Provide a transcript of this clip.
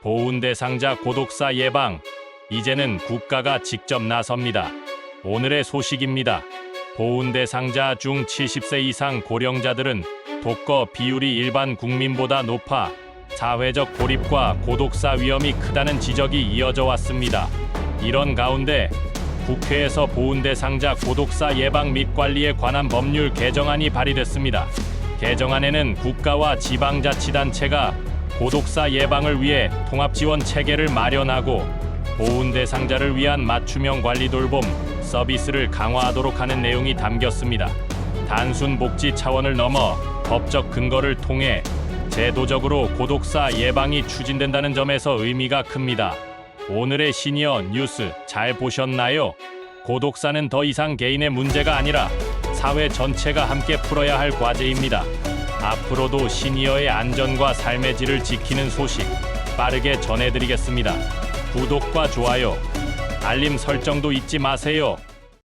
보훈 대상자 고독사 예방. 이제는 국가가 직접 나섭니다. 오늘의 소식입니다. 보훈 대상자 중 70세 이상 고령자들은 독거 비율이 일반 국민보다 높아 사회적 고립과 고독사 위험이 크다는 지적이 이어져 왔습니다. 이런 가운데 국회에서 보훈 대상자 고독사 예방 및 관리에 관한 법률 개정안이 발의됐습니다. 개정안에는 국가와 지방자치단체가 고독사 예방을 위해 통합 지원 체계를 마련하고 보훈 대상자를 위한 맞춤형 관리 돌봄 서비스를 강화하도록 하는 내용이 담겼습니다. 단순 복지 차원을 넘어 법적 근거를 통해 제도적으로 고독사 예방이 추진된다는 점에서 의미가 큽니다. 오늘의 시니어 뉴스 잘 보셨나요? 고독사는 더 이상 개인의 문제가 아니라 사회 전체가 함께 풀어야 할 과제입니다. 앞으로도 시니어의 안전과 삶의 질을 지키는 소식 빠르게 전해드리겠습니다. 구독과 좋아요, 알림 설정도 잊지 마세요.